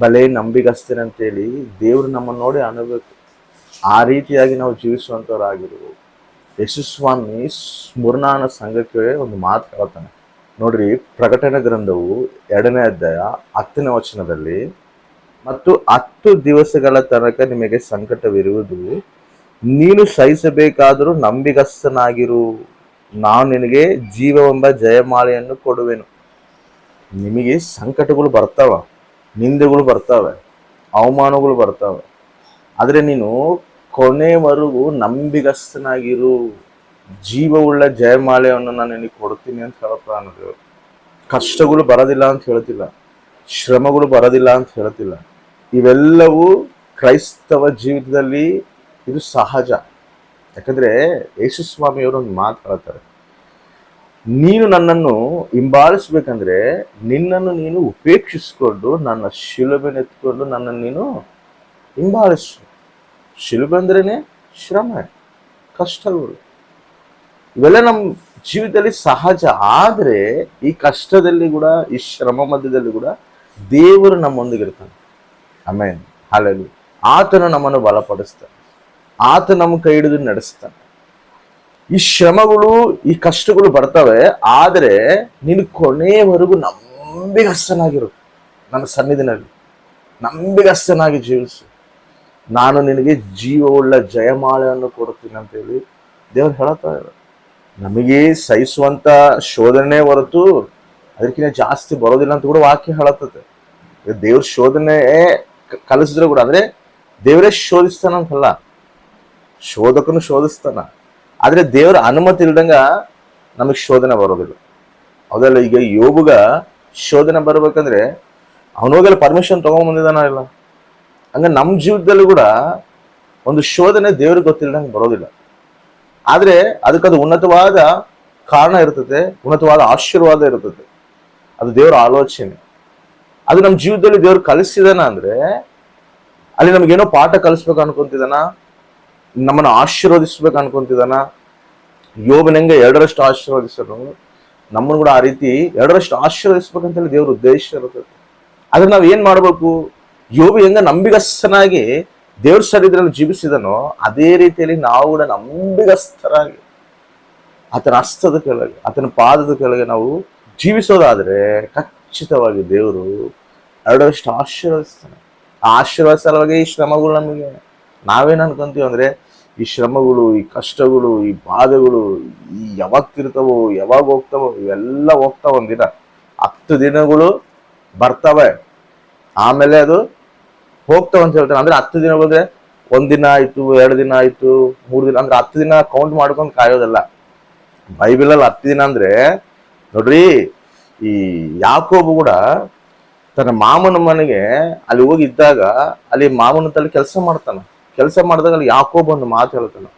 ಬಲೆ ನಂಬಿಗಸ್ತೇನೆ ದೇವರು ನಮ್ಮನ್ನು ನೋಡಿ ಅನ್ನಬೇಕು ಆ ರೀತಿಯಾಗಿ ನಾವು ಜೀವಿಸುವಂಥವ್ರಾಗಿರು ಯಶಸ್ವಾಮಿ ಸ್ಮರಣಾನ ಸಂಘಕ್ಕೆ ಒಂದು ಮಾತು ಹೇಳ್ತಾನೆ. ನೋಡ್ರಿ, ಪ್ರಕಟಣೆ ಗ್ರಂಥವು ಎರಡನೇ ಅಧ್ಯಾಯ ಹತ್ತನೇ ವಚನದಲ್ಲಿ, ಮತ್ತು ಹತ್ತು ದಿವಸಗಳ ತನಕ ನಿಮಗೆ ಸಂಕಟವಿರುವುದು, ನೀನು ಸಹಿಸಬೇಕಾದರೂ ನಂಬಿಗಸ್ತನಾಗಿರು. ನಾನು ನಿನಗೆ ಜೀವವೆಂಬ ಜಯಮಾಲೆಯನ್ನು ಕೊಡುವೆನು. ನಿಮಗೆ ಸಂಕಟಗಳು ಬರ್ತಾವ. ನಿಂದೆಗಳು ಬರ್ತವೆ, ಅವಮಾನಗಳು ಬರ್ತವೆ. ಆದರೆ ನೀನು ಕೊನೆವರೆಗೂ ನಂಬಿಗಸ್ತನಾಗಿರು, ಜೀವವುಳ್ಳ ಜಯಮಾಲೆಯನ್ನು ನಾನು ನಿನಗೆ ಕೊಡ್ತೀನಿ ಅಂತ ಹೇಳಪ್ಪ ಅನ್ನೋದು ಕಷ್ಟಗಳು ಬರೋದಿಲ್ಲ ಅಂತ ಹೇಳ್ತಿಲ್ಲ, ಶ್ರಮಗಳು ಬರೋದಿಲ್ಲ ಅಂತ ಹೇಳ್ತಿಲ್ಲ. ಇವೆಲ್ಲವೂ ಕ್ರೈಸ್ತವ ಜೀವಿತದಲ್ಲಿ ಇದು ಸಹಜ. ಯಾಕಂದರೆ ಯೇಸು ಸ್ವಾಮಿಯವರು ಒಂದು ಮಾತು ಹೇಳ್ತಾರೆ. ನೀನು ನನ್ನನ್ನು ಹಿಂಬಾಲಿಸ್ಬೇಕಂದ್ರೆ ನಿನ್ನನ್ನು ನೀನು ಉಪೇಕ್ಷಿಸ್ಕೊಂಡು ನನ್ನ ಶಿಲುಬೆನೆತ್ಕೊಂಡು ನನ್ನನ್ನು ನೀನು ಹಿಂಬಾಲಿಸು. ಶಿಲುಬೆ ಅಂದ್ರೇನೆ ಶ್ರಮ ಕಷ್ಟಗಳು ಇವೆಲ್ಲ ನಮ್ಮ ಜೀವಿತದಲ್ಲಿ ಸಹಜ, ಆದರೆ ಈ ಕಷ್ಟದಲ್ಲಿ ಕೂಡ, ಈ ಶ್ರಮ ಮಧ್ಯದಲ್ಲಿ ಕೂಡ ದೇವರು ನಮ್ಮೊಂದಿಗಿರ್ತಾನೆ ಆಮೇಲೆ ಹಾಲಲ್ಲಿ ಆತನು ನಮ್ಮನ್ನು ಬಲಪಡಿಸ್ತಾನೆ. ಆತ ನಮ್ಮ ಕೈ ಹಿಡಿದು ನಡೆಸ್ತಾನೆ. ಈ ಶ್ರಮಗಳು, ಈ ಕಷ್ಟಗಳು ಬರ್ತವೆ, ಆದರೆ ನೀನು ಕೊನೆಯವರೆಗೂ ನಂಬಿಗಸ್ತನಾಗಿರು. ನನ್ನ ಸನ್ನಿಧಿನಲ್ಲಿ ನಂಬಿಗಸ್ತನಾಗಿ ಜೀವಿಸು. ನಾನು ನಿನಗೆ ಜೀವವುಳ್ಳ ಜಯಮಾಲೆಯನ್ನು ಕೊಡುತ್ತೀನಿ ಅಂತೇಳಿ ದೇವರು ಹೇಳ್ತಾ ಇದ್ದಾರೆ ನಮಗೆ ಸಹಿಸುವಂತ ಶೋಧನೆ ಹೊರತು ಅದಕ್ಕಿಂತ ಜಾಸ್ತಿ ಬರೋದಿಲ್ಲ ಅಂತ ಕೂಡ ವಾಕ್ಯ ಹೇಳತ್ತತೆ ದೇವ್ರ ಶೋಧನೆ ಕಲಿಸಿದ್ರು ಕೂಡ, ಅಂದ್ರೆ ದೇವರೇ ಶೋಧಿಸ್ತಾನಂತಲ್ಲ, ಶೋಧಕನು ಶೋಧಿಸ್ತಾನ. ಆದ್ರೆ ದೇವರ ಅನುಮತಿ ಇಲ್ದಂಗ ನಮಗೆ ಶೋಧನೆ ಬರೋದಿಲ್ಲ. ಹೌದಲ್ಲ, ಈಗ ಯೋಗುಗ ಶೋಧನೆ ಬರ್ಬೇಕಂದ್ರೆ ಅವನೋಗೆಲ್ಲ ಪರ್ಮಿಷನ್ ತಗೊಂಬಂದಿದಾನ ಇಲ್ಲ? ಹಂಗ ನಮ್ಮ ಜೀವಿತದಲ್ಲಿ ಕೂಡ ಒಂದು ಶೋಧನೆ ದೇವ್ರಿಗೆ ಗೊತ್ತಿಲ್ಲದಂಗೆ ಬರೋದಿಲ್ಲ. ಆದ್ರೆ ಅದಕ್ಕದು ಉನ್ನತವಾದ ಕಾರಣ ಇರ್ತದೆ, ಉನ್ನತವಾದ ಆಶೀರ್ವಾದ ಇರ್ತದೆ. ಅದು ದೇವರ ಆಲೋಚನೆ. ಅದು ನಮ್ಮ ಜೀವಿತದಲ್ಲಿ ದೇವ್ರು ಕಲಿಸಿದಾನ ಅಂದ್ರೆ ಅಲ್ಲಿ ನಮಗೇನೋ ಪಾಠ ಕಲಿಸ್ಬೇಕು ಅನ್ಕೊಂತಿದಾನ, ನಮ್ಮನ್ನು ಆಶೀರ್ವದಿಸ್ಬೇಕು ಅನ್ಕೊಂತಿದಾನ ಯೋಬನ ಹೆಂಗೆ ಎರಡರಷ್ಟು ಆಶೀರ್ವದಿಸೋನು ನಮ್ಮನ್ನು ಕೂಡ ಆ ರೀತಿ ಎರಡರಷ್ಟು ಆಶೀರ್ವದಿಸ್ಬೇಕಂತೇಳಿ ದೇವ್ರ ಉದ್ದೇಶ ಇರುತ್ತೆ. ಆದ್ರೆ ನಾವು ಏನ್ ಮಾಡ್ಬೇಕು? ಯೋಬ ಹೆಂಗ ನಂಬಿಗಸ್ತನಾಗಿ ದೇವ್ರ ಸರಿದ್ರಲ್ಲಿ ಜೀವಿಸಿದನೋ ಅದೇ ರೀತಿಯಲ್ಲಿ ನಾವು ಕೂಡ ನಂಬಿಗಸ್ತರಾಗಿ ಆತನ ಹಸ್ತದ ಕೆಳಗೆ, ಆತನ ಪಾದದ ಕೆಳಗೆ ನಾವು ಜೀವಿಸೋದಾದ್ರೆ ಖಚಿತವಾಗಿ ದೇವರು ಎರಡರಷ್ಟು ಆಶೀರ್ವದಿಸ್ತಾನೆ. ಆ ಆಶೀರ್ವಾದ ಸಲುವಾಗಿ ಈ ಶ್ರಮಗಳು ನಮಗೆ. ನಾವೇನು ಅನ್ಕೊಂತೀವಿ ಅಂದ್ರೆ ಈ ಶ್ರಮಗಳು, ಈ ಕಷ್ಟಗಳು, ಈ ಬಾಧೆಗಳು, ಈ ಯಾವಾಗ ತಿರ್ತಾವೋ ಯಾವಾಗ ಹೋಗ್ತಾವೋ, ಇವೆಲ್ಲ ಹೋಗ್ತಾವ ಒಂದಿನ ಹತ್ತು ದಿನಗಳು ಬರ್ತವೆ. ಆಮೇಲೆ ಅದು ಹೋಗ್ತಾವ ಅಂತ ಹೇಳ್ತಾರೆ. ಅಂದ್ರೆ ಹತ್ತು ದಿನ ಬಂದ್ರೆ ಒಂದ್ ದಿನ ಆಯ್ತು, ಎರಡು ದಿನ ಆಯ್ತು, ಮೂರು ದಿನ, ಅಂದ್ರೆ ಹತ್ತು ದಿನ ಕೌಂಟ್ ಮಾಡ್ಕೊಂಡು ಕಾಯೋದಲ್ಲ. ಬೈಬಲಲ್ಲಿ ಹತ್ತು ದಿನ ಅಂದ್ರೆ ನೋಡ್ರಿ, ಈ ಯಾಕೋಬು ಕೂಡ ತನ್ನ ಮಾಮನ ಮನೆಗೆ ಅಲ್ಲಿ ಹೋಗಿದ್ದಾಗ ಅಲ್ಲಿ ಮಾಮನ ತಲೆ ಕೆಲಸ ಮಾಡ್ತಾನ. ಕೆಲಸ ಮಾಡಿದಾಗ ಅಲ್ಲಿ ಯಾಕೋ ಬಂದು ಮಾತು ಹೇಳ್ತಾನೆ.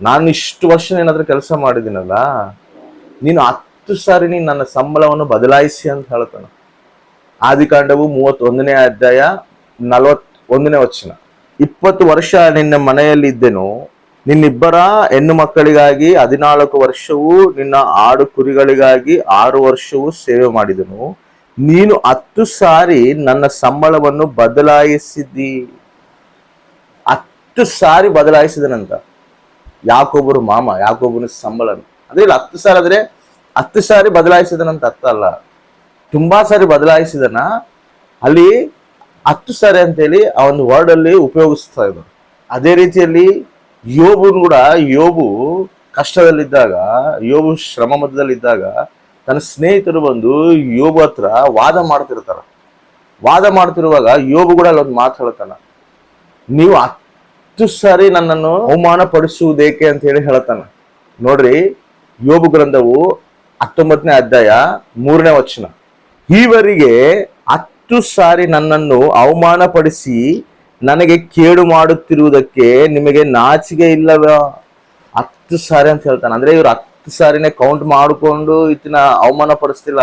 ನಾನು ಇಷ್ಟು ವರ್ಷ ಏನಾದರೂ ಕೆಲಸ ಮಾಡಿದ್ದೀನಲ್ಲ, ನೀನು ಹತ್ತು ಸಾರಿ ನೀನು ನನ್ನ ಸಂಬಳವನ್ನು ಬದಲಾಯಿಸಿ ಅಂತ ಹೇಳ್ತಾನೆ. ಆದಿಕಾಂಡವು ಮೂವತ್ತೊಂದನೇ ಅಧ್ಯಾಯ ನಲವತ್ ಒಂದನೇ ವಚನ. ಇಪ್ಪತ್ತು ವರ್ಷ ನಿನ್ನ ಮನೆಯಲ್ಲಿ ಇದ್ದೆನು, ನಿನ್ನಿಬ್ಬರ ಹೆಣ್ಣು ಮಕ್ಕಳಿಗಾಗಿ ಹದಿನಾಲ್ಕು ವರ್ಷವೂ ನಿನ್ನ ಆಡು ಕುರಿಗಳಿಗಾಗಿ ಆರು ವರ್ಷವೂ ಸೇವೆ ಮಾಡಿದನು. ನೀನು ಹತ್ತು ಸಾರಿ ನನ್ನ ಸಂಬಳವನ್ನು ಬದಲಾಯಿಸಿದಿ ಹತ್ತು ಸಾರಿ ಬದಲಾಯಿಸಿದನಂತ ಯಾಕೊಬ್ಬರು ಮಾಮ ಯಾಕೊಬ್ಬನ ಸಂಬಳನ. ಅಂದ್ರೆ ಇಲ್ಲಿ, ಹತ್ತು ಸಾರಿ ಆದ್ರೆ ಹತ್ತು ಸಾರಿ ಬದಲಾಯಿಸಿದನಂತ ಅರ್ಥ ಅಲ್ಲ. ತುಂಬಾ ಸಾರಿ ಬದಲಾಯಿಸಿದನ ಅಲ್ಲಿ ಹತ್ತು ಸಾರಿ ಅಂತೇಳಿ ಆ ಒಂದು ವರ್ಡ್ ಅಲ್ಲಿ ಉಪಯೋಗಿಸ್ತಾ ಇದ್ದಾರೆ ಅದೇ ರೀತಿಯಲ್ಲಿ ಯೋಬುನ್ ಕೂಡ, ಯೋಬು ಕಷ್ಟದಲ್ಲಿದ್ದಾಗ, ಯೋಬು ಶ್ರಮ ಮಧ್ಯದಲ್ಲಿದ್ದಾಗ ತನ್ನ ಸ್ನೇಹಿತರು ಬಂದು ಯೋಬು ಹತ್ರ ವಾದ ಮಾಡ್ತಿರ್ತಾರ. ವಾದ ಮಾಡ್ತಿರುವಾಗ ಯೋಬು ಕೂಡ ಅಲ್ಲೊಂದು ಮಾತು ಹೇಳ್ತಾನ. ನೀವು ಹತ್ತು ಸಾರಿ ನನ್ನನ್ನು ಅವಮಾನ ಪಡಿಸುವುದೇಕೆ ಅಂತ ಹೇಳಿ ಹೇಳ್ತಾನೆ ನೋಡ್ರಿ, ಯೋಬು ಗ್ರಂಥವು ಹತ್ತೊಂಬತ್ತನೇ ಅಧ್ಯಾಯ ಮೂರನೇ ವಚನ. ಈವರೆಗೆ ಹತ್ತು ಸಾರಿ ನನ್ನನ್ನು ಅವಮಾನ ಪಡಿಸಿ ನನಗೆ ಕೇಡು ಮಾಡುತ್ತಿರುವುದಕ್ಕೆ ನಿಮಗೆ ನಾಚಿಕೆ ಇಲ್ಲವ? ಹತ್ತು ಸಾರಿ ಅಂತ ಹೇಳ್ತಾನೆ. ಅಂದ್ರೆ ಇವ್ರು ಹತ್ತು ಸಾರಿನೇ ಕೌಂಟ್ ಮಾಡಿಕೊಂಡು ಇತ್ತಿನ ಅವಮಾನ ಪಡಿಸ್ತಿಲ್ಲ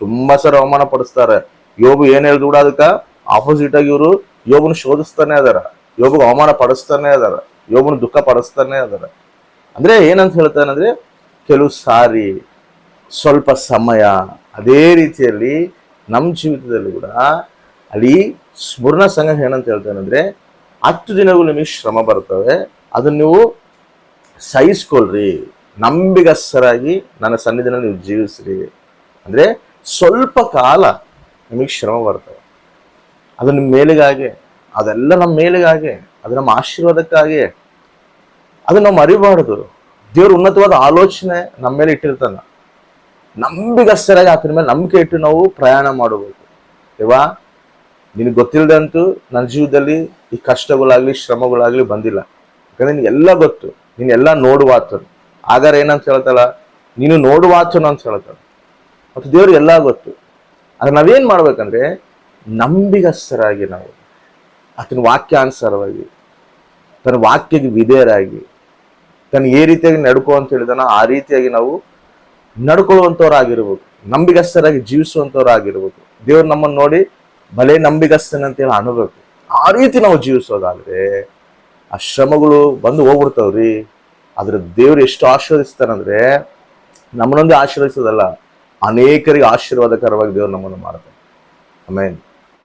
ತುಂಬಾ ಸಾರಿ ಅವಮಾನ ಪಡಿಸ್ತಾರೆ ಯೋಬು ಏನ್ ಹೇಳ್ದು ಕೂಡ ಅದಕ್ಕ? ಆಪೋಸಿಟ್ ಆಗಿ ಇವರು ಯೋಬನ ಶೋಧಿಸ್ತಾನೆ ಅದಾರ. ಯೋಬಗೆ ಅವಮಾನ ಪಡಿಸ್ತಾನೆ ಅದಾರ. ಯೋಬನ ದುಃಖ ಪಡಿಸ್ತಾನೆ ಅದಾರ. ಅಂದ್ರೆ ಏನಂತ ಹೇಳ್ತಾನಂದ್ರೆ ಕೆಲವು ಸಾರಿ ಸ್ವಲ್ಪ ಸಮಯ ಅದೇ ರೀತಿಯಲ್ಲಿ ನಮ್ಮ ಜೀವಿತದಲ್ಲಿ ಕೂಡ ಅಲ್ಲಿ ಸ್ಮರಣ ಸಂಘ ಏನಂತ ಹೇಳ್ತಾನಂದ್ರೆ ಹತ್ತು ದಿನಗಳು ನಿಮಗೆ ಶ್ರಮ ಬರ್ತವೆ. ಅದನ್ನ ನೀವು ಸಹಿಸ್ಕೊಳ್ರಿ. ನಂಬಿಗಸ್ಸರಾಗಿ ನನ್ನ ಸನ್ನಿಧಿನ ನೀವು ಜೀವಿಸ್ರಿ. ಅಂದ್ರೆ ಸ್ವಲ್ಪ ಕಾಲ ನಿಮಗೆ ಶ್ರಮ ಬರ್ತವೆ. ಅದನ್ನು ಮೇಲಿಗಾಗೆ ಅದೆಲ್ಲ ನಮ್ಮ ಮೇಲಿಗಾಗೆ, ಅದು ನಮ್ಮ ಆಶೀರ್ವಾದಕ್ಕಾಗಿ. ಅದು ನಾವು ಮರಿಬಾರ್ದು. ದೇವ್ರ ಉನ್ನತವಾದ ಆಲೋಚನೆ ನಮ್ಮ ಮೇಲೆ ಇಟ್ಟಿರ್ತಾನ. ನಂಬಿಗಸ್ತರಾಗಿ ಆತನ ಮೇಲೆ ನಂಬಿಕೆ ಇಟ್ಟು ನಾವು ಪ್ರಯಾಣ ಮಾಡಬೇಕು. ಇವಾ ನಿನಗೆ ಗೊತ್ತಿಲ್ಲದಂತೂ ನನ್ನ ಜೀವದಲ್ಲಿ ಈ ಕಷ್ಟಗಳಾಗ್ಲಿ, ಶ್ರಮಗಳಾಗ್ಲಿ ಬಂದಿಲ್ಲ. ಯಾಕಂದ್ರೆ ನಿನಗೆಲ್ಲ ಗೊತ್ತು. ನೀನೆಲ್ಲ ಎಲ್ಲ ನೋಡುವಾತನು. ಆಗಾರ ಏನಂತ ಹೇಳ್ತಾಳ? ನೀನು ನೋಡುವಾತನು ಅಂತ ಹೇಳ್ತಾಳ. ಮತ್ತು ದೇವ್ರಿಗೆ ಎಲ್ಲ ಗೊತ್ತು. ಆದ್ರೆ ನಾವೇನ್ ಮಾಡ್ಬೇಕಂದ್ರೆ, ನಂಬಿಗಸ್ತರಾಗಿ ನಾವು. ಆತನ ವಾಕ್ಯಾನುಸಾರವಾಗಿ, ತನ್ನ ವಾಕ್ಯಕ್ಕೆ ವಿಧೇಯರಾಗಿ, ತನ್ನ ಏ ರೀತಿಯಾಗಿ ನಡ್ಕೋ ಅಂತ ಹೇಳಿದಾನ ಆ ರೀತಿಯಾಗಿ ನಾವು ನಡ್ಕೊಳ್ಳುವಂಥವ್ರಾಗಿರ್ಬೇಕು ನಂಬಿಗಸ್ತರಾಗಿ ಜೀವಿಸುವಂಥವ್ರಾಗಿರ್ಬೇಕು ದೇವ್ರು ನಮ್ಮನ್ನು ನೋಡಿ ಭಲೆ ನಂಬಿಗಸ್ತನಂತೇಳಿ ಅನ್ನಬೇಕು ಆ ರೀತಿ ನಾವು ಜೀವಿಸೋದಾದ್ರೆ ಆ ಶ್ರಮಗಳು ಬಂದು ಹೋಗ್ಬಿಡ್ತಾವ್ರಿ. ಆದ್ರೆ ದೇವ್ರು ಎಷ್ಟು ಆಶೀರ್ವದಿಸ್ತಾನಂದ್ರೆ ನಮ್ಮನ್ನೊಂದೇ ಆಶೀರ್ವದಿಸೋದಲ್ಲ, ಅನೇಕರಿಗೆ ಆಶೀರ್ವಾದಕರವಾಗಿ ದೇವ್ರು ನಮ್ಮನ್ನು ಮಾಡ್ತಾರೆ ಆಮೇಲೆ